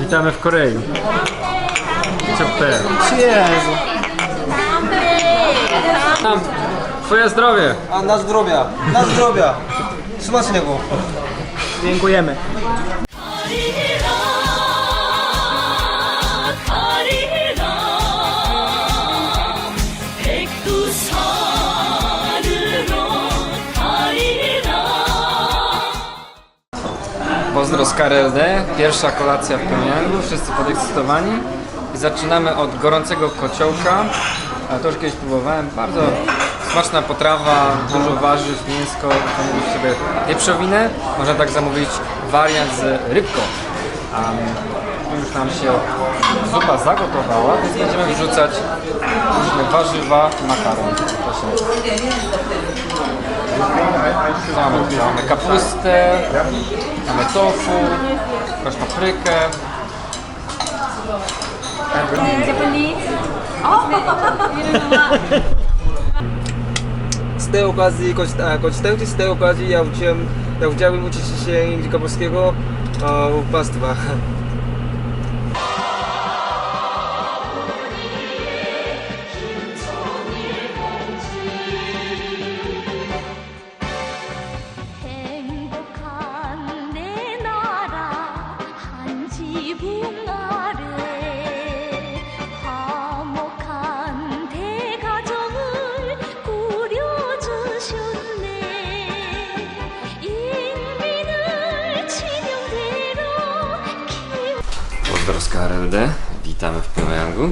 Witamy w Korei. Ciopte. Jezu. Tam, twoje zdrowie. A na zdrowia, na zdrowia. Smacznego. Dziękujemy. Pozdro z KRLD. Pierwsza kolacja w Pyongyanggu. Wszyscy podekscytowani. Zaczynamy od gorącego kociołka. To już kiedyś próbowałem. Bardzo smaczna potrawa, dużo warzyw, mięsko. Zamówić sobie wieprzowinę. Można tak zamówić wariant z rybką. Tu już nam się zupa zagotowała, więc będziemy wrzucać różne warzywa, makaron. Co mamy kapustę, mamy tofu, jakąś paprykę. Z tej okazji, korzystając z tej okazji, ja uczyłem, ja chciałbym uczyć się języka polskiego e, u Z KRLD, witamy w Pyongyanggu.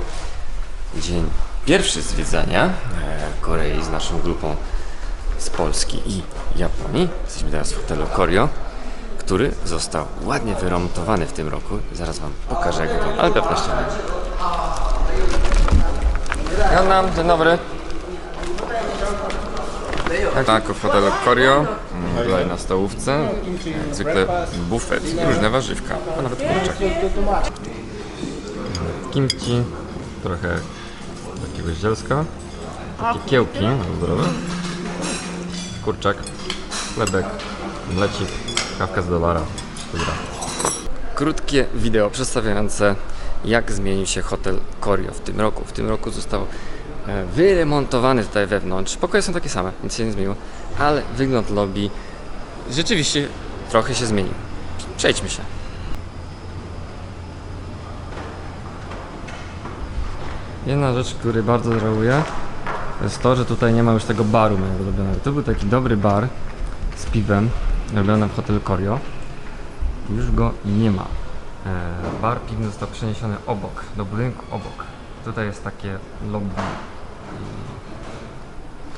Dzień pierwszy zwiedzania e, Korei z naszą grupą z Polski i Japonii. Jesteśmy teraz w hotelu Koryo, który został ładnie wyremontowany w tym roku. Zaraz Wam pokażę jak wygląda, ale pewnością. Witam, dzień dobry. Tak, w hotelu Koryo, mm, tutaj na stołówce, jak zwykle bufet różne warzywka, a nawet kurczak. Kimchi, trochę takiego zielska, takie kiełki zdrowe, kurczak, chlebek, mlecik, kawka z dolara, dobra. Krótkie wideo przedstawiające jak zmienił się hotel Koryo w tym roku. W tym roku został e, wyremontowany tutaj wewnątrz. Pokoje są takie same, nic się nie zmieniło, ale wygląd lobby rzeczywiście trochę się zmienił. Przejdźmy się. Jedna rzecz, której bardzo żałuję, to jest to, że tutaj nie ma już tego baru mojego ulubionego. To był taki dobry bar z piwem, robiony w hotelu Koryo. Już go nie ma. E, bar piwny został przeniesiony obok, do budynku obok. Tutaj jest takie lobby.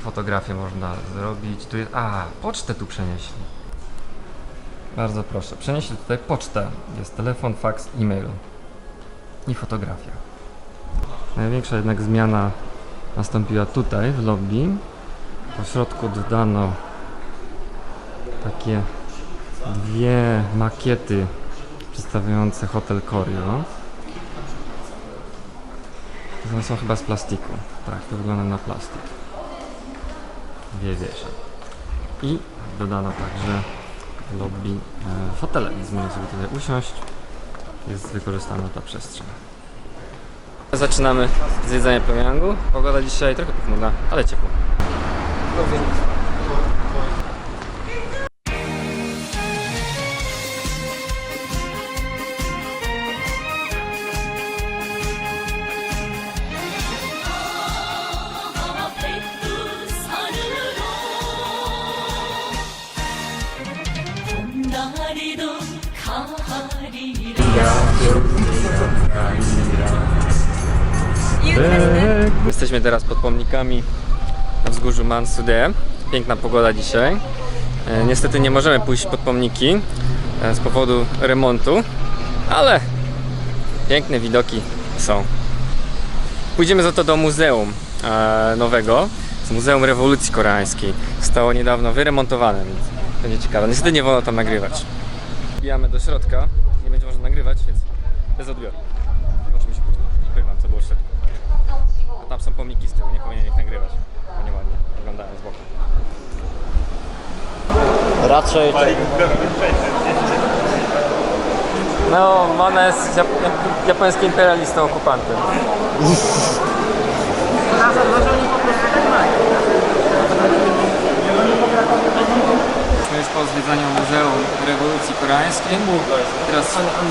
Fotografię można zrobić. Tu jest. A, pocztę tu przenieśli. Bardzo proszę. Przenieśli tutaj pocztę. Jest telefon, faks, e-mail i fotografia. Największa jednak zmiana nastąpiła tutaj w lobby. Po środku dodano takie dwie makiety przedstawiające hotel Koryo. One są chyba z plastiku. Tak, to wygląda na plastik. Dwie wieże. I dodano także w lobby e, fotele, więc można sobie tutaj usiąść. Jest wykorzystana ta przestrzeń. Zaczynamy zwiedzanie Pyongyangu. Pogoda dzisiaj trochę pochmurna, ale ciepło. 백두 Jesteśmy teraz pod pomnikami na wzgórzu Mansudae. Piękna pogoda dzisiaj. E, niestety nie możemy pójść pod pomniki e, z powodu remontu, ale piękne widoki są. Pójdziemy za to do muzeum e, nowego, z Muzeum Rewolucji Koreańskiej. Zostało niedawno wyremontowane, więc będzie ciekawe. Niestety nie wolno tam nagrywać. Wbijamy do środka, nie będzie można nagrywać, więc bez odbioru. Się później. Powiem co było w środku. Tam są pomniki z tyłu, nie powinien ich nagrywać. Bo nieładnie wyglądają z boku. Raczej No, Mana jest jap- jap- japońskim imperialistą, okupantem. My już po zwiedzaniu Muzeum Rewolucji Koreańskiej. Teraz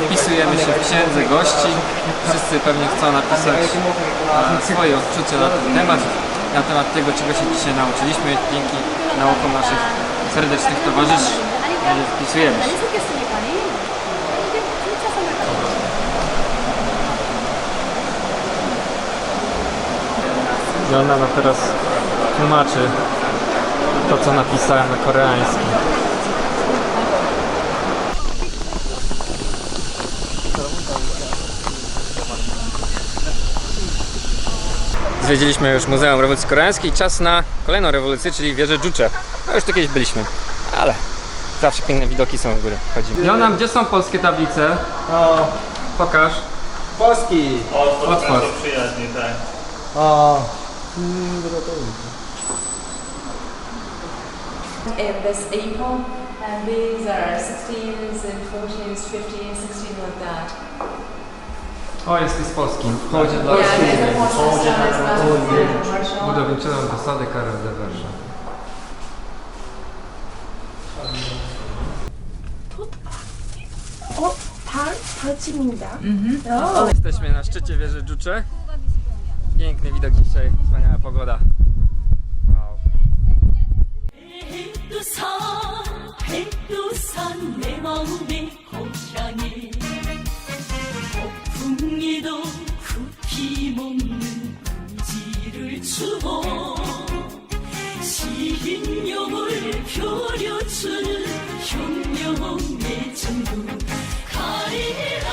wpisujemy się w księdze gości. Wszyscy pewnie chcą napisać e, swoje odczucia na ten temat, na temat tego, czego się dzisiaj nauczyliśmy dzięki naukom naszych serdecznych towarzyszy. Wpisujemy się. Nam teraz tłumaczy to, co napisałem na koreańskim. Zwiedziliśmy już Muzeum Rewolucji Koreańskiej. Czas na kolejną rewolucję, czyli wieżę Juche. No już tu kiedyś byliśmy, ale zawsze piękne widoki są w góry. Chodzimy. Jona, gdzie są polskie tablice? O, Pokaż. Polski. Otwórz. Bardzo przyjaźnie, tak. O, in this April, and these are 16s and 14s, 15s, 16 like that. O, jest z polskim. W hołdzie dla Yeah, there's a o, jesteś z Polski. Chodzi dla budowniczego ambasady Karel de Verge. O, par, parcimida. Mhm. Jesteśmy na szczycie wieży Dżuczy. Piękny widok dzisiaj, wspaniała pogoda. Wow. Hindusan, Hindusan, nie mam 내게도 굽힘없는 의지를 주고 시인용을 표려주는 현명한 전부 가리라.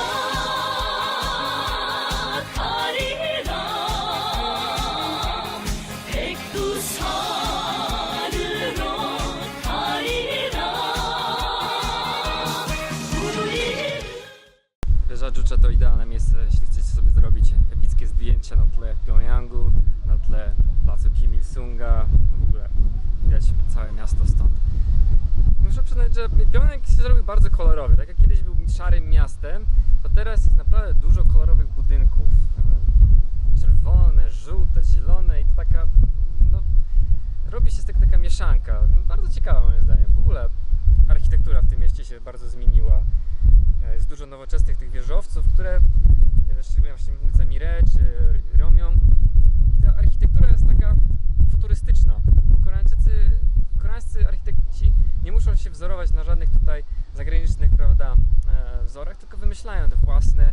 Tutaj zagranicznych prawda, e, wzorach, tylko wymyślają te własne, e,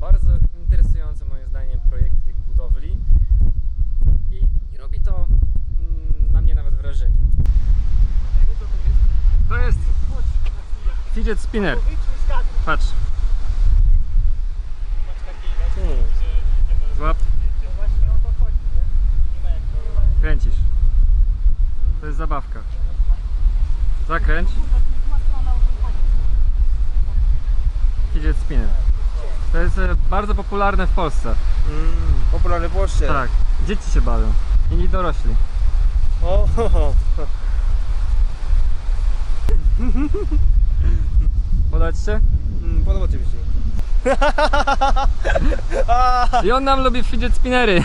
bardzo interesujące moim zdaniem projekty tych budowli. I, i robi to mm, na mnie nawet wrażenie. To jest fidget spinner. Patrz. Złap. Kręcisz. To jest zabawka. Zakręć. Fidget spinner. To jest e, bardzo popularne w Polsce. mm, popularny w Polsce. Tak. Dzieci się bawią. I dorośli. O, ho, ho. Podać się? Mm, podoba ci się. I on nam lubi fidget spinnery.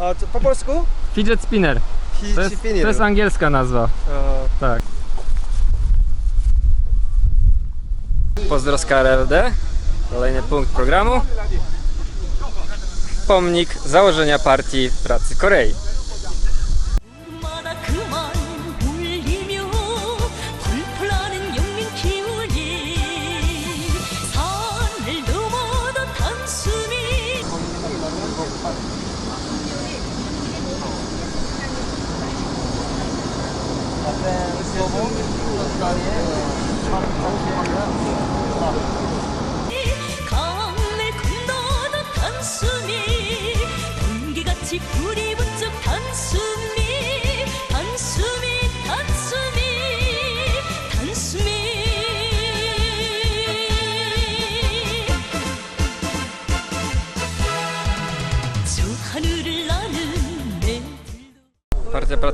A co, po polsku? Fidget spinner. To jest, to jest angielska nazwa. O, Tak. Pozdro z KRLD. Kolejny punkt programu. Pomnik założenia partii pracy Korei.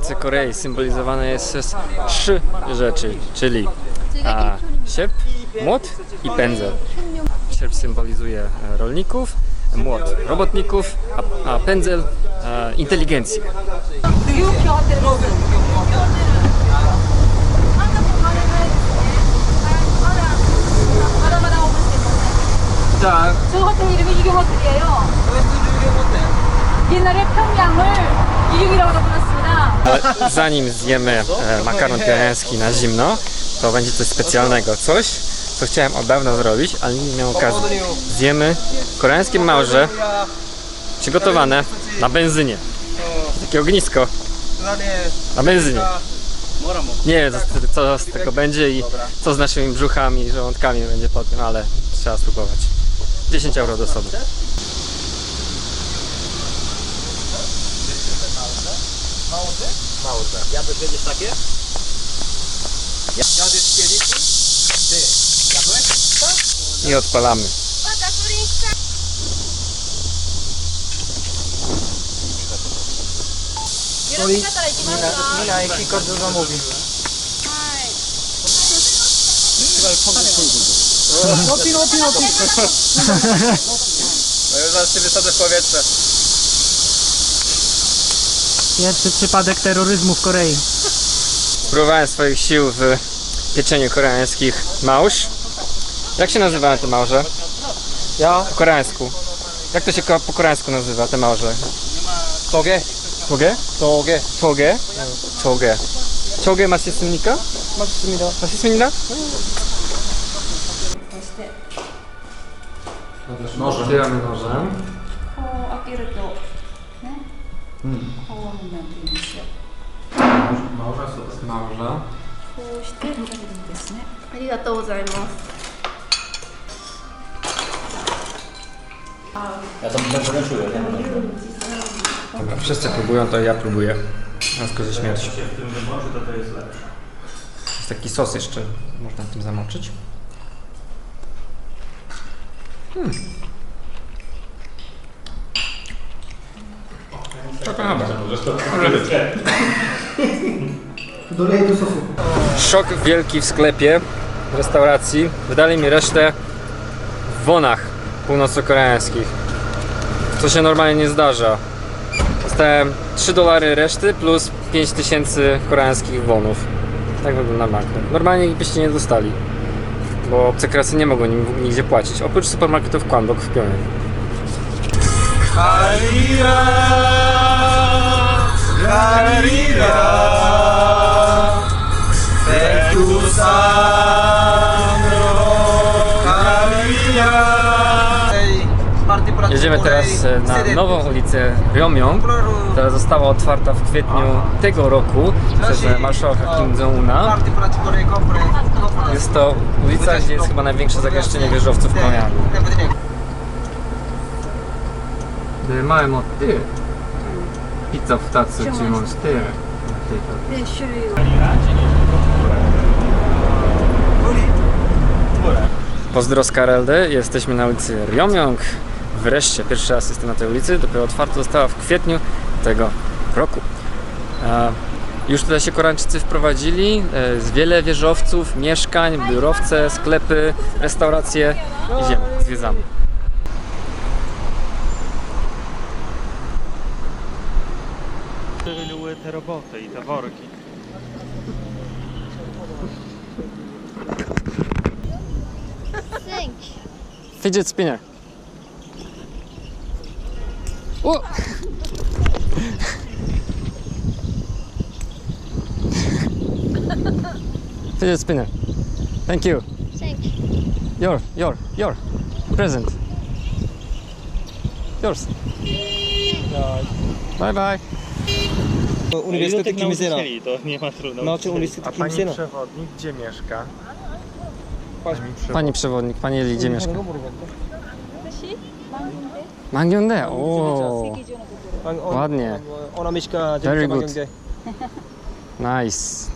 Partia Pracy Korei symbolizowana jest przez trzy rzeczy, czyli a, siep, młot i pędzel. Sierp symbolizuje e, rolników, młot robotników, a, a pędzel e, inteligencję. 자, 저 호텔 이름이 이경 호텔이에요. 옛날에 평양을 이경이라고 불렀습니다. Ale zanim zjemy e, makaron piański na zimno, to będzie coś specjalnego. Coś, co chciałem od dawna zrobić, ale nie miałem okazji. Zjemy koreańskie małże przygotowane na benzynie. Takie ognisko na benzynie. Nie wiem, co z tego będzie i co z naszymi brzuchami i żołądkami będzie po tym, ale trzeba spróbować. 10 euro do osoby. mało zna. Jadłeś kiedyś takie? Jadłeś kiedyś? Ty, jadłeś? Tak? I odpalamy. Woda turyńska. Soli, mina, jaki kot dużo mówi. No pino, pino, pino. No już zaraz się wysadzę w powietrze. Pierwszy przypadek terroryzmu w Korei. Próbowałem swoich sił w pieczeniu koreańskich małż. Jak się nazywają te małże? Ja? Po koreańsku. Jak to się po koreańsku nazywa, te małże? Toge, Toge? toge. Toge? Toge. Toge masz się symnika? 맞습니다. Masz się symnika? Nożem. Otwieramy nożem. 코 앞뒤를 こうなってるんですよ。 Małża. こうして食べるんですね。ありがとうございます。 Dobra, wszyscy próbują, to ja próbuję. Rzadko ze śmiercią. Jest taki sos jeszcze, można tym zamoczyć. Hmm. Szok wielki w sklepie, w restauracji. Wydali mi resztę w wonach północno-koreańskich. Co się normalnie nie zdarza. Dostałem 3 dolary reszty plus 5000 koreańskich wonów. Tak wygląda banknot. Normalnie byście nie dostali. Bo obcokracy nie mogą nigdzie płacić. Oprócz supermarketów Kwandok w Pionie. Jedziemy teraz e, na nową ulicę Ryomyong, która została otwarta w kwietniu tego roku przez marszałka Kim Jong-una. Jest to ulica, gdzie jest chyba największe zagęszczenie wieżowców w Pyongyangu. Małe moty. Pizza w tacy, czy monster. で種類を Pozdro z KRLD, jesteśmy na ulicy Ryomyong. Wreszcie, pierwszy raz jestem na tej ulicy, dopiero otwarta została w kwietniu tego roku. E, Już tutaj się Koreańczycy wprowadzili, e, jest wiele wieżowców, mieszkań, biurowce, sklepy, restauracje. Idziemy, zwiedzamy. Te roboty i te worki. Fidget spinner. O! Fidget spinner. Thank you. Thank Your, your, your. Present. Yours. Bye bye. Uniwersytetu no, Kimizena. to nie ma trudno. No, czy Uniwersytetu pani Kimizena. przewodnik gdzie mieszka? Pani Pani przewodnik, pani Eli, gdzie mieszka? Mangyongdae, o, Ładnie. Ona mieszka Very good. Mangyongdae. nice.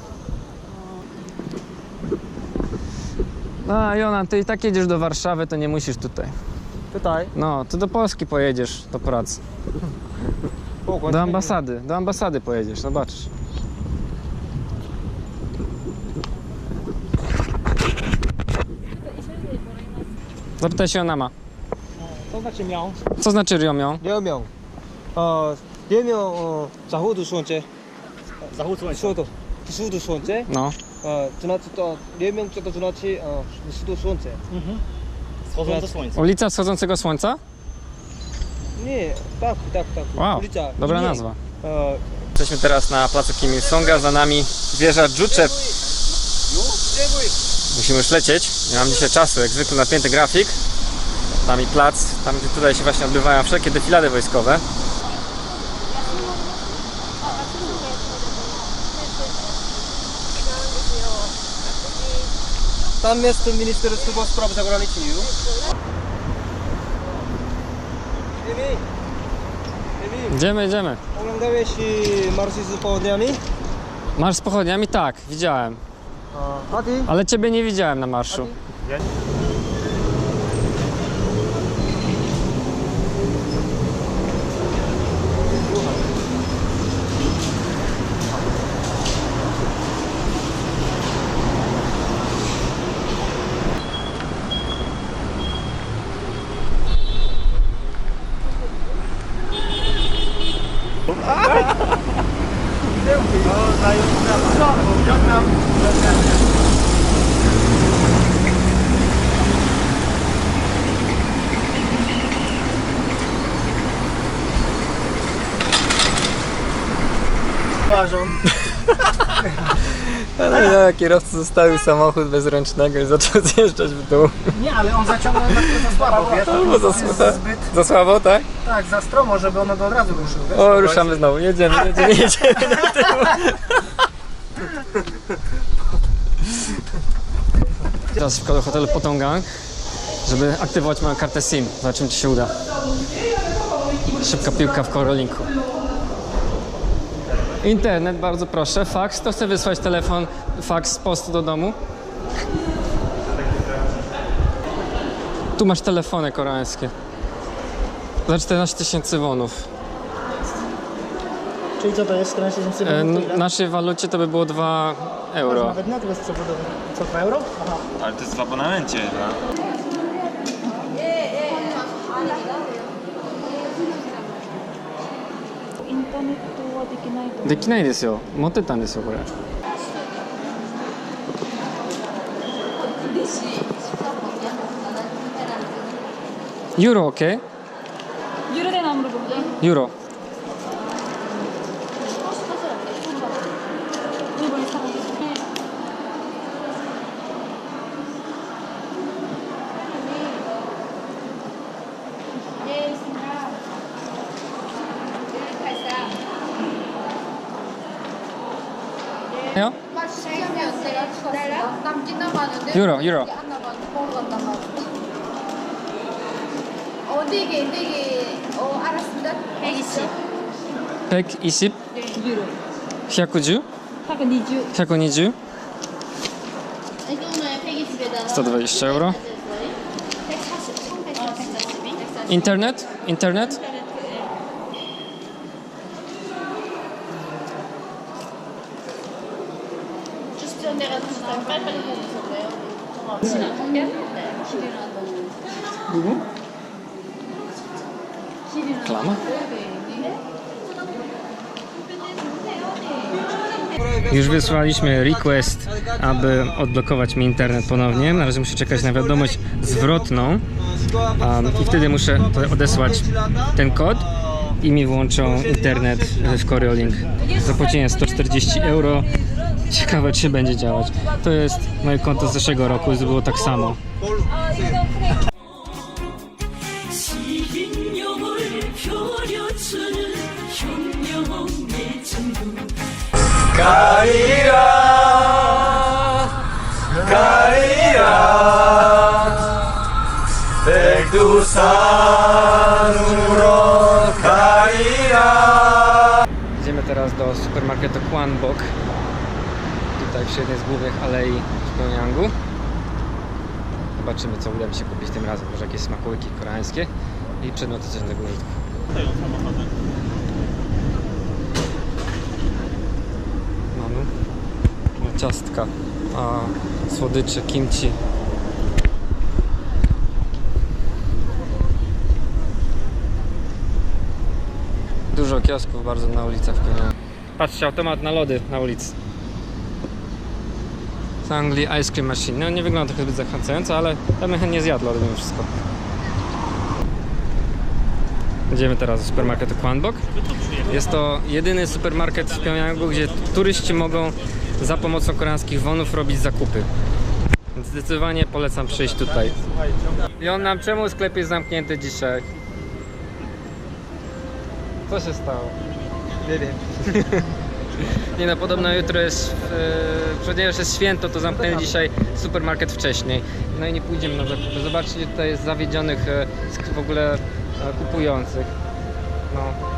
No, A, Jonan, ty i tak jedziesz do Warszawy, to nie musisz tutaj. Tutaj. No, ty do Polski pojedziesz do pracy. Do ambasady, do ambasady pojedziesz, zobaczysz. Zapytaj się ona ma. To znaczy miał. Co znaczy Ryomią? Ryomią. E, Ryomią e, zachodu słońce. Zachód słońca. Wschodu. Wschodu słońce. No. E, to znaczy to, Ryomią to znaczy wschodu słońce. Mhm. Wschodzące słońce. Ulica wschodzącego słońca? Nie, tak, tak, tak. Wow, Ulica. dobra Nie. nazwa. 어, Jesteśmy teraz na placu Kim Il-sunga, za nami wieża Juche. Musimy już lecieć, nie mam dzisiaj czasu, jak zwykle napięty grafik. Tam i plac, tam gdzie tutaj się właśnie odbywają wszelkie defilady wojskowe. Tam jest Ministerstwo Spraw Zagranicznych. Idziemy, idziemy. oglądałeś y, Marsy z południami? Marsz z pochodniami? Tak, widziałem. A ty? Ale ciebie nie widziałem na marszu. Ale ja, kierowca zostawił samochód bez ręcznego i zaczął zjeżdżać w dół. Nie, ale on zaciągnął na za słabo, wiesz? No za, za, za słabo, tak? Tak, za stromo, żeby ono go od razu ruszył, wiesz? O, ruszamy znowu, jedziemy, jedziemy, jedziemy na tył. Teraz szybko do hotelu Potonggang, żeby aktywować moją kartę SIM. Zobaczymy, czy się uda. Szybka piłka w korolinku. Internet, bardzo proszę. Faks, to chcę wysłać telefon, faks z postu do domu. Tu masz telefony koreańskie. Za 14 tysięcy wonów. Czyli co to jest 14 tysięcy E, minut? n- naszej walucie to by było 2 euro. Nawet net bez przebudowy. Co, 2 euro? Aha. Ale to jest w abonamencie, no. インターネットはできないとできないですよ。持ってたんですよこれ。ユーロ。OK? ユーロで何部分ユーロ。남았는데 유로, 유로. 안 남았는데 먹은 남았는데 어디게 어디게 어 알았습니다 120 120? 유로. 110? 120. 120? 이거는 120에다가 120 euro. 140 1140 140 Internet? Internet? Już wysłaliśmy request, aby odblokować mi internet ponownie. Na razie muszę czekać na wiadomość zwrotną um, i wtedy muszę odesłać ten kod i mi włączą internet w Coriolink. Zapłacenie 140 euro. Ciekawe, czy będzie działać. To jest moje konto z zeszłego roku było tak samo. Idziemy teraz do supermarketu Kwanbok. Tutaj przy jednej z głównych alei w Pyongyangu. Zobaczymy co uda mi się kupić tym razem. Może jakieś smakołyki koreańskie i przedmioty codziennego użytku. ciastka, a słodyczy, kimchi. Dużo kiosków bardzo na ulicach wpłynęło. Patrzcie, automat na lody na ulicy. Z Anglii Ice Cream Machine. No nie wygląda to zbyt zachęcająco, ale ja bym chętnie zjadł lody mimo wszystko. Idziemy teraz do supermarketu Kwanbok. Jest to jedyny supermarket w Pjongjangu, gdzie turyści mogą za pomocą koreańskich wonów robić zakupy. Zdecydowanie polecam przyjść tutaj. I on nam czemu sklep jest zamknięty dzisiaj? Co się stało? Nie wiem. Nie no, podobno jutro jest, e, ponieważ jest święto, to zamknęli dzisiaj supermarket wcześniej. No i nie pójdziemy na zakupy. Zobaczcie, tutaj jest zawiedzionych sk- w ogóle e, kupujących. No.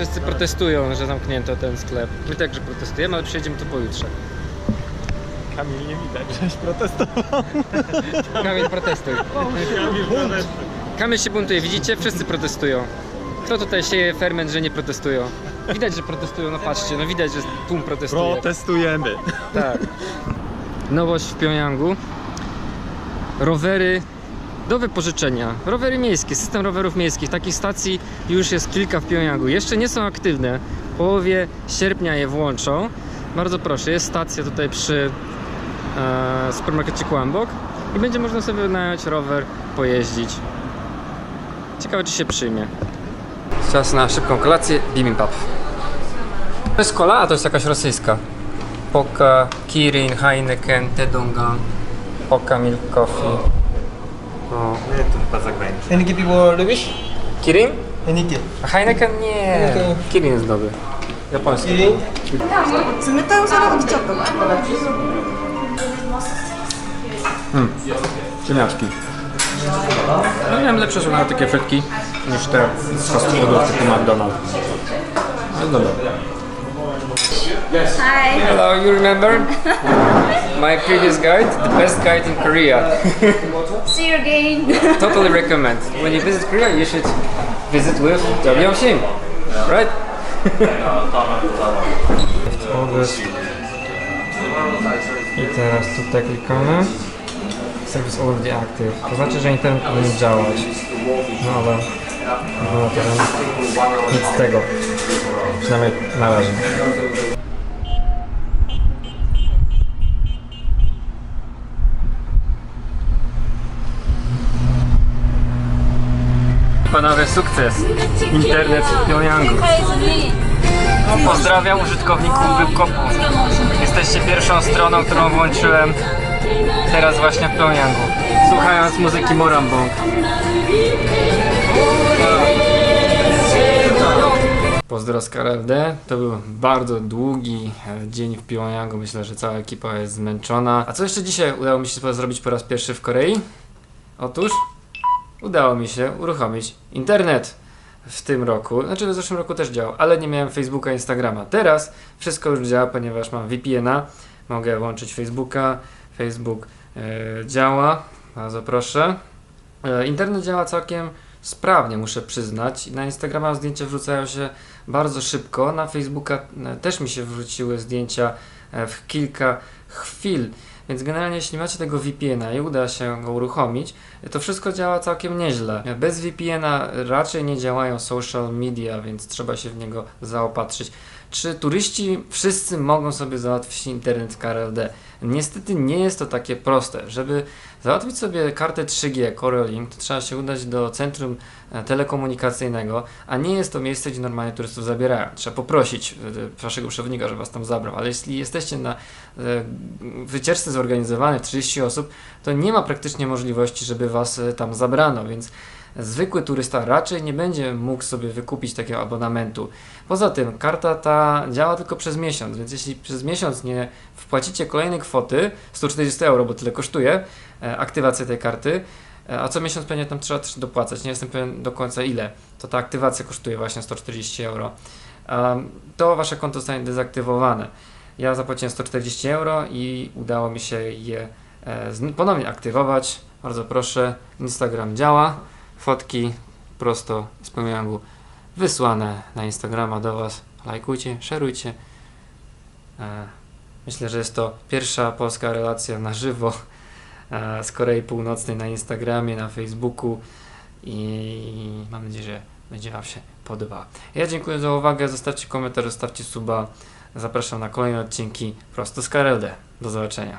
Wszyscy protestują, że zamknięto ten sklep. My także protestujemy, ale przyjedziemy tu pojutrze. Kamil nie widać, żeś protestował. Kamil, protestuj. Kamil się buntuje, widzicie? Wszyscy protestują. Kto tutaj sieje ferment, że nie protestują? Widać, że protestują, no patrzcie, no widać, że tłum protestuje. Protestujemy. Tak. Nowość w Pjongjangu. Rowery do wypożyczenia. Rowery miejskie, system rowerów miejskich. Takich stacji już jest kilka w Pjongjangu. Jeszcze nie są aktywne. W połowie sierpnia je włączą. Bardzo proszę, jest stacja tutaj przy e, supermarkecie Kłambok i będzie można sobie wynająć rower, pojeździć. Ciekawe, czy się przyjmie. Czas na szybką kolację. Bibimbap. To jest kola, a to jest jakaś rosyjska. Poka, Kirin, Heineken, Tedonga, Poka Milk Coffee. No. Nie, to chyba zagraniczny. Henniki piwo lubisz? Kirin? Henniki. A Heineken nie. Heineken. Kirin jest dobry. Japoński. Kirin? Zmytają zaraz od ciotą. Hmm. Cieniaczki. No miałem lepsze są na takie frytki niż te z fast foodów typu McDonald's. No dobra. Hi. Hello, you remember? My previous guide, the best guide in Korea. See you again. totally recommend. When you visit Korea, you should visit with Jang Shin, right? August. I teraz tutaj klikamy. Service already active. To znaczy, że internet powinien działać. No ale no, teraz nic z tego. Przynajmniej na razie. Panowie, sukces! Internet w Pjongjangu. Pozdrawiam użytkowników Wykopu. Jesteście pierwszą stroną, którą włączyłem teraz właśnie w Pjongjangu. Słuchając muzyki Morambong. Pozdro z KRLD. To był bardzo długi e, dzień w Pjongjangu. Myślę, że cała ekipa jest zmęczona. A co jeszcze dzisiaj udało mi się zrobić po raz pierwszy w Korei? Otóż udało mi się uruchomić internet w tym roku. Znaczy w zeszłym roku też działał, ale nie miałem Facebooka, Instagrama. Teraz wszystko już działa, ponieważ mam VPN-a. Mogę łączyć Facebooka. Facebook e, działa. Bardzo proszę. E, internet działa całkiem sprawnie, muszę przyznać. Na Instagrama zdjęcia wrzucają się bardzo szybko. Na Facebooka e, też mi się wrzuciły zdjęcia w kilka chwil. Więc generalnie jeśli macie tego VPN-a i uda się go uruchomić, to wszystko działa całkiem nieźle. Bez VPN-a raczej nie działają social media, więc trzeba się w niego zaopatrzyć. Czy turyści wszyscy mogą sobie załatwić internet w KRLD? Niestety nie jest to takie proste. Żeby załatwić sobie kartę 3G Corelink, to trzeba się udać do centrum e, telekomunikacyjnego, a nie jest to miejsce, gdzie normalnie turystów zabierają. Trzeba poprosić e, waszego przewodnika, żeby was tam zabrał, ale jeśli jesteście na e, wycieczce zorganizowanej 30 osób, to nie ma praktycznie możliwości, żeby was tam zabrano, więc zwykły turysta raczej nie będzie mógł sobie wykupić takiego abonamentu. Poza tym karta ta działa tylko przez miesiąc, więc jeśli przez miesiąc nie wpłacicie kolejnej kwoty, 140 euro, bo tyle kosztuje e, aktywacja tej karty, e, a co miesiąc pewnie tam trzeba też dopłacać, nie jestem pewien do końca ile, to ta aktywacja kosztuje właśnie 140 euro, to wasze konto zostanie dezaktywowane. Ja zapłaciłem 140 euro i udało mi się je e, ponownie aktywować. Bardzo proszę, Instagram działa, fotki prosto z Pjongjangu wysłane na Instagrama do Was. Lajkujcie, szerujcie. E, Myślę, że jest to pierwsza polska relacja na żywo e, z Korei Północnej na Instagramie, na Facebooku i mam nadzieję, że będzie Wam się podobała. Ja dziękuję za uwagę, zostawcie komentarz, zostawcie suba. Zapraszam na kolejne odcinki prosto z KRLD. Do zobaczenia.